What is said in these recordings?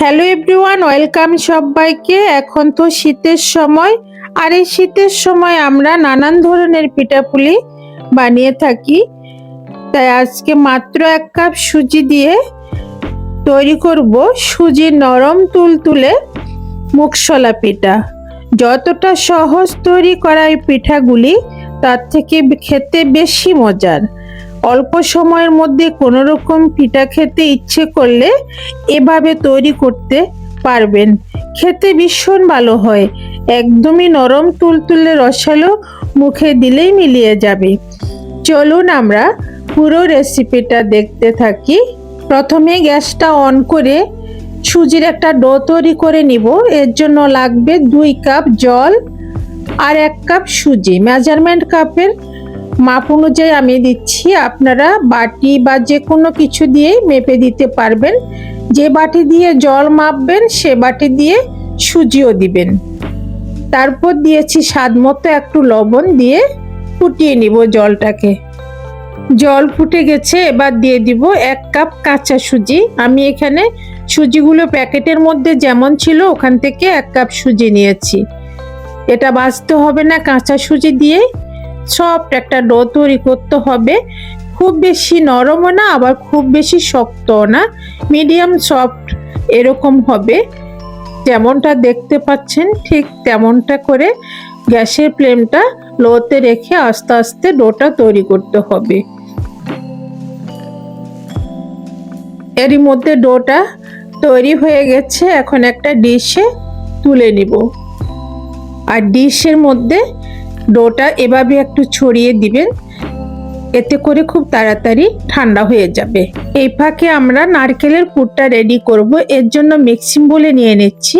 Hello everyone, welcome সবাইকে। এখন তো শীতের সময়, আর এই শীতের সময় আমরা নানান ধরনের পিঠাপুলি বানিয়ে থাকি। তাই আজকে মাত্র এক কাপ সুজি দিয়ে তৈরি করব সুজি নরম তুলতুলে মুখশলা পিঠা। যতটা সহজ তৈরি করা এই পিঠাগুলি, তার থেকে খেতে বেশি মজার। অল্প সময়ের মধ্যে কোনো রকম পিঠা খেতে ইচ্ছে করলে এভাবে তৈরি করতে পারবেন। খেতে ভীষণ ভালো হয়। একদমই নরম তুলতুলে রসালো মুখে দিলেই মিলিয়ে যাবে। চলুন আমরা পুরো রেসিপিটা দেখতে থাকি। প্রথমে গ্যাসটা অন করে সুজির একটা ডো তৈরি করে নিব। এর জন্য লাগবে দুই কাপ জল আর এক কাপ সুজি। মেজারমেন্ট কাপের মাপ অনুযায়ী আমি দিচ্ছি, আপনারা বাটি বা যে কোনো কিছু দিয়েই মেপে দিতে পারবেন। যে বাটি দিয়ে জল মাপবেন, সে বাটি দিয়ে সুজিও দিবেন। তারপর দিয়েছি স্বাদ মতো একটু লবণ দিয়ে ফুটিয়ে নিব জলটাকে। জল ফুটে গেছে, এবার দিয়ে দিব এক কাপ কাঁচা সুজি। আমি এখানে সুজিগুলো প্যাকেটের মধ্যে যেমন ছিল, ওখান থেকে এক কাপ সুজি নিয়েছি। এটা বাঁচতে হবে না, কাঁচা সুজি দিয়ে সফট একটা ডো তৈরি করতে হবে। খুব বেশি নরমও না, আবার খুব বেশি শক্তও না। মিডিয়াম সফট এরকম হবে। যেমনটা দেখতে পাচ্ছেন, ঠিক তেমনটা করে গ্যাসের ফ্লেমটা লোতে রেখে আস্তে আস্তে ডোটা তৈরি করতে হবে। এরই মধ্যে ডোটা তৈরি হয়ে গেছে। এখন একটা ডিশে তুলে নিব। আর ডিশের মধ্যে ডোটা এভাবে একটু ছড়িয়ে দিবেন। এতে করে খুব তাড়াতাড়ি ঠান্ডা হয়ে যাবে। এই ফাঁকে আমরা নারকেলের পুরটা রেডি করব। এর জন্য মিক্সিং বলে নিয়ে নিচ্ছি।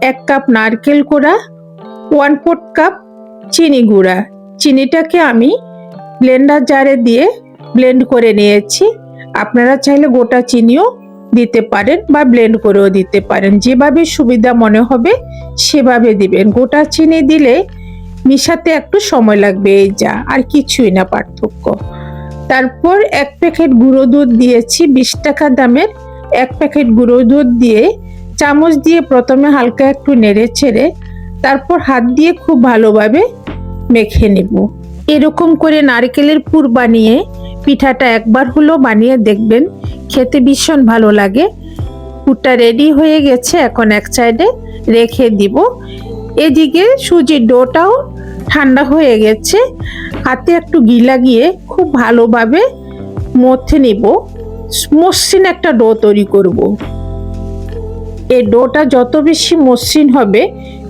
এক কাপ নারকেল কোড়া ওয়ান ফোর্থ কাপ চিনি গুঁড়া। চিনিটাকে আমি ব্লেন্ডার জারে দিয়ে ব্লেন্ড করে নিয়েছি। আপনারা চাইলে গোটা চিনিও দিতে পারেন বা ব্লেন্ড করেও দিতে পারেন। যেভাবে সুবিধা মনে হবে সেভাবে দিবেন। গোটা চিনি দিলে মিশাতে একটু সময় লাগবে, এই যা, আর কিছুই না পার্থক্য। তারপর এক প্যাকেট গুঁড়ো দুধ দিয়েছি, বিশ টাকা দামের এক প্যাকেট গুঁড়ো দুধ দিয়ে চামচ দিয়ে প্রথমে হালকা একটু নেড়ে ছেড়ে তারপর হাত দিয়ে খুব ভালোভাবে মেখে নেব। এরকম করে নারকেলের পুর বানিয়ে, পিঠাটা একবার হলো বানিয়ে দেখবেন, খেতে ভীষণ ভালো লাগে। পুরটা রেডি হয়ে গেছে, এখন এক সাইডে রেখে দিব। এদিকে সুজির ডোটাও ঠান্ডা হয়ে গেছে। হাতে একটু ঘি লাগিয়ে খুব ভালোভাবে মথে নিব। মসৃণ একটা ডো তৈরি করব। এই ডোটা যত বেশি মসৃণ হবে,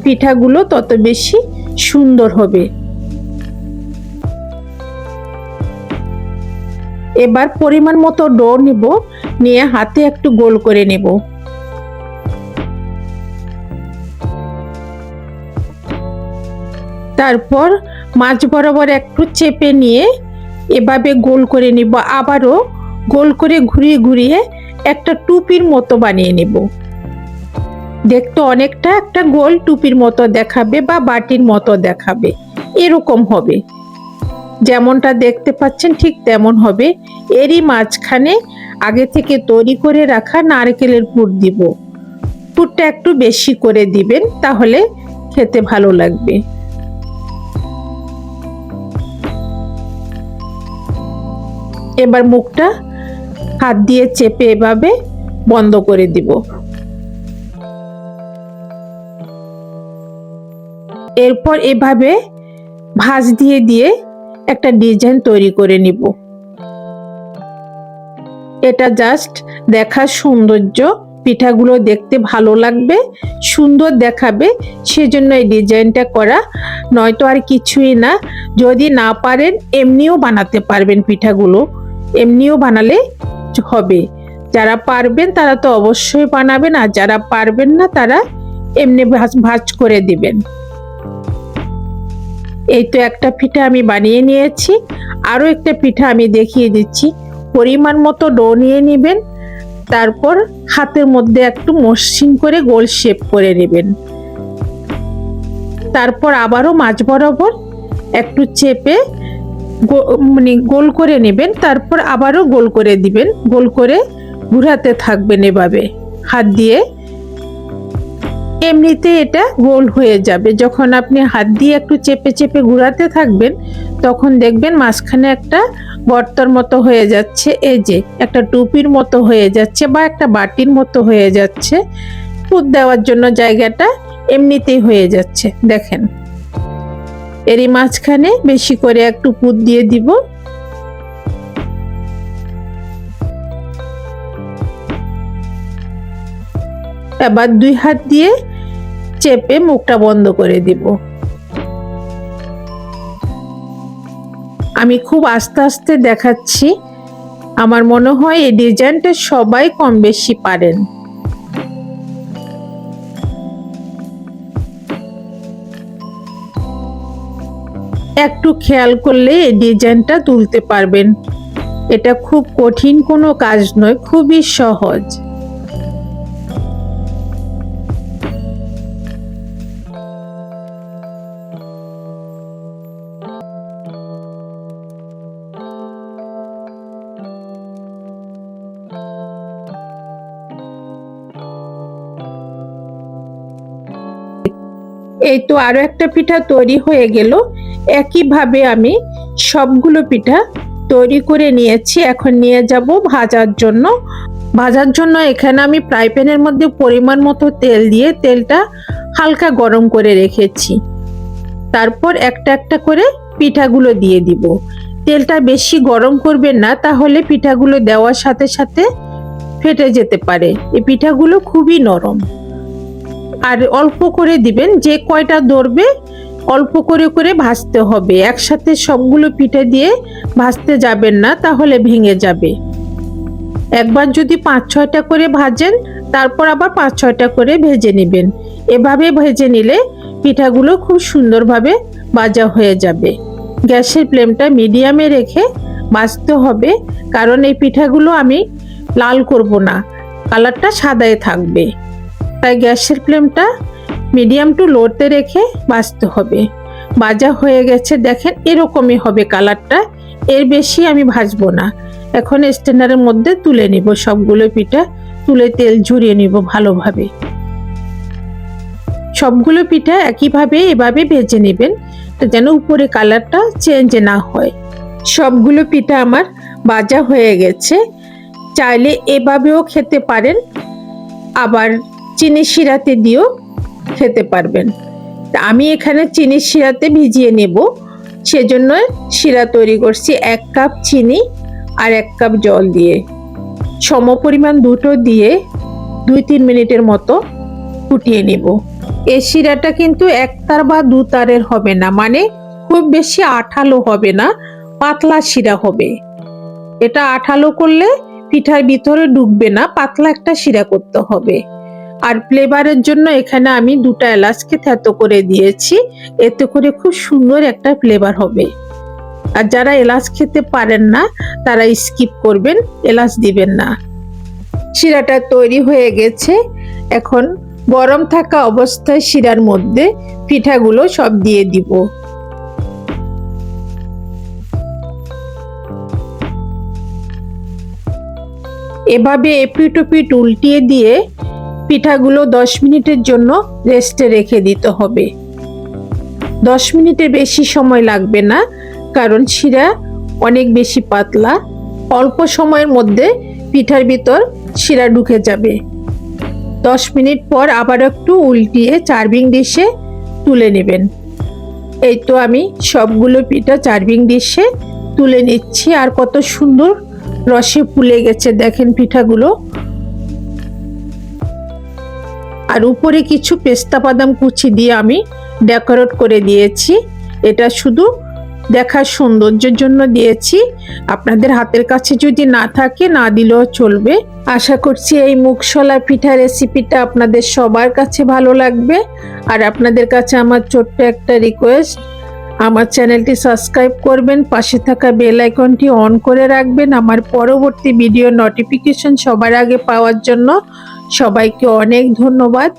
পিঠাগুলো তত বেশি সুন্দর হবে। এবার পরিমাণ মতো ডো নিব, নিয়ে হাতে একটু গোল করে নেব। তারপর মাছ বরাবর একটু চেপে নিয়ে এভাবে গোল করে নিব। আবারও গোল করে ঘুরিয়ে ঘুরিয়ে একটা টুপির মতো বানিয়ে নেব। দেখতে অনেকটা একটা গোল টুপির মতো দেখাবে বা বাটির মতো দেখাবে। এরকম হবে। যেমনটা দেখতে পাচ্ছেন ঠিক তেমন হবে। এরই মাঝখানে আগে থেকে তৈরি করে রাখা নারকেলের পুর দিব। পুরটা একটু বেশি করে দিবেন, তাহলে খেতে ভালো লাগবে। এবার মুখটা হাত দিয়ে চেপে এভাবে বন্ধ করে দিব। এরপর এভাবে ভাঁজ দিয়ে দিয়ে একটা ডিজাইন তৈরি করে নিব। এটা জাস্ট দেখার সৌন্দর্য, পিঠাগুলো দেখতে ভালো লাগবে, সুন্দর দেখাবে, সেজন্য এই ডিজাইনটা করা নয়তো আর কিছুই না। যদি না পারেন, এমনিও বানাতে পারবেন পিঠাগুলো। এমনিও বানালে হবে। যারা পারবেন তারা তো অবশ্যই বানাবেন, আর যারা পারবেন না তারা এমনি ভাজ করে দিবেন। এই তো একটা পিঠা আমি বানিয়ে নিয়েছি। আরও একটা পিঠা আমি দেখিয়ে দিচ্ছি। পরিমাণ মতো ডো নিয়ে নেবেন, তারপর হাতের মধ্যে একটু মসৃণ করে গোল শেপ করে নেবেন। তারপর আবারও মাছ বরাবর একটু চেপে মানে গোল করে নেবেন, তারপর আবারও গোল করে দিবেন। গোল করে ঘুরাতে থাকবেন এভাবে। হাত দিয়ে এমনিতে এটা গোল হয়ে যাবে। যখন আপনি হাত দিয়ে একটু চেপে চেপে ঘুরাতে থাকবেন, তখন দেখবেন মাঝখানে একটা গর্তর মতো হয়ে যাচ্ছে। এই যে, একটা টুপির মতো হয়ে যাচ্ছে বা একটা বাটির মতো হয়ে যাচ্ছে। পুত দেওয়ার জন্য জায়গাটা এমনিতেই হয়ে যাচ্ছে। দেখেন। এরই মাঝখানে বেশি করে একটু পুত দিয়ে দিব। এবার দুই হাত দিয়ে চেপে মুখটা বন্ধ করে দিব। আমি খুব আস্তে আস্তে দেখাচ্ছি। আমার মনে হয় এই ডিজাইনটা সবাই কম বেশি পারেন। একটু খেয়াল করলে এই ডিজাইনটা তুলতে পারবেন। এটা খুব কঠিন কোনো কাজ নয়, খুবই সহজ। এই তো আরও একটা পিঠা তৈরি হয়ে গেল। একইভাবে আমি সবগুলো পিঠা তৈরি করে নিয়েছি। এখন নিয়ে যাব ভাজার জন্য। ভাজার জন্য এখানে আমি ফ্রাই প্যানের মধ্যে পরিমাণ মতো তেল দিয়ে তেলটা হালকা গরম করে রেখেছি। তারপর একটা একটা করে পিঠাগুলো দিয়ে দিব। তেলটা বেশি গরম করবেন না, তাহলে পিঠাগুলো দেওয়ার সাথে সাথে ফেটে যেতে পারে। এই পিঠাগুলো খুবই নরম। আর অল্প করে দিবেন, যে কয়টা ধরবে অল্প করে করে ভাজতে হবে। একসাথে সবগুলো পিঠে দিয়ে ভাজতে যাবেন না, তাহলে ভেঙে যাবে। একবার যদি পাঁচ ছয়টা করে ভাজেন, তারপর আবার পাঁচ ছয়টা করে ভেজে নেবেন। এভাবে ভেজে নিলে পিঠাগুলো খুব সুন্দরভাবে ভাজা হয়ে যাবে। গ্যাসের ফ্লেমটা মিডিয়ামে রেখে ভাজতে হবে, কারণ এই পিঠাগুলো আমি লাল করব না। কালারটা সাদায় থাকবে। তাই গ্যাসের ফ্লেমটা মিডিয়াম টু লোতে রেখে ভাজতে হবে। ভাজা হয়ে গেছে, দেখেন এরকমই হবে কালারটা। এর বেশি আমি ভাজবো না। এখন স্ট্যান্ডারের মধ্যে তুলে নিব সবগুলো পিঠা, তুলে তেল ঝরিয়ে নিব ভালোভাবে। সবগুলো পিঠা একইভাবে এভাবে ভেজে নেবেন, যেন উপরে কালারটা চেঞ্জ না হয়। সবগুলো পিঠা আমার ভাজা হয়ে গেছে। চাইলে এভাবেও খেতে পারেন। আবার চিনি শিরাতে দিয়েও খেতে পারবেন। আমি এখানে চিনি শিরাতে ভিজিয়ে নেব। সেজন্য শিরা তৈরি করছি এক কাপ চিনি আর এক কাপ জল দিয়ে। সম পরিমাণ দুটো দিয়ে দুই তিন মিনিটের মতো ফুটিয়ে নেব। এই শিরাটা কিন্তু এক তার বা দু তারের হবে না মানে খুব বেশি আঠালো হবে না, পাতলা শিরা হবে। এটা আঠালো করলে পিঠার ভিতরে ঢুকবে না, পাতলা একটা শিরা করতে হবে। আর ফ্লেভারের জন্য এখানে আমি দুটা এলাচকে থেতো করে দিয়েছি। এতে করে খুব সুন্দর একটা ফ্লেভার হবে। আর যারা এলাচ খেতে পারেন না, তারা স্কিপ করবেন, এলাচ দিবেন না। শিরাটা তৈরি হয়ে গেছে। এখন গরম থাকা অবস্থায় শিরার মধ্যে পিঠাগুলো সব দিয়ে দিব। এভাবে এপিট উল্টিয়ে দিয়ে পিঠাগুলো দশ মিনিটের জন্য রেস্টে রেখে দিতে হবে। দশ মিনিটের বেশি সময় লাগবে না, কারণ শিরা অনেক বেশি পাতলা। অল্প সময়ের মধ্যে পিঠার ভিতর শিরা ঢুকে যাবে। দশ মিনিট পর আবার একটু উল্টিয়ে চার্ভিং ডিশে তুলে নেবেন। এই তো আমি সবগুলো পিঠা চার্ভিং ডিশে তুলে নিচ্ছি। আর কত সুন্দর রসে ফুলে গেছে, দেখেন পিঠাগুলো। আর উপরে কিছু পেস্তা বাদাম কুচি দিয়ে আমি ডেকোরেট করে দিয়েছি। এটা শুধু দেখার সৌন্দর্যের জন্য দিয়েছি। আপনাদের হাতের কাছে যদি না থাকে, না দিলেও চলবে। আশা করছি এই মুগশলা পিঠা রেসিপিটা আপনাদের সবার কাছে ভালো লাগবে। আর আপনাদের কাছে আমার ছোট্ট একটা রিকোয়েস্ট আমার চ্যানেলটি সাবস্ক্রাইব করবেন, পাশে থাকা বেল আইকনটি অন করে রাখবেন। আমার পরবর্তী ভিডিও নোটিফিকেশন সবার আগে পাওয়ার জন্য সবাইকে অনেক ধন্যবাদ।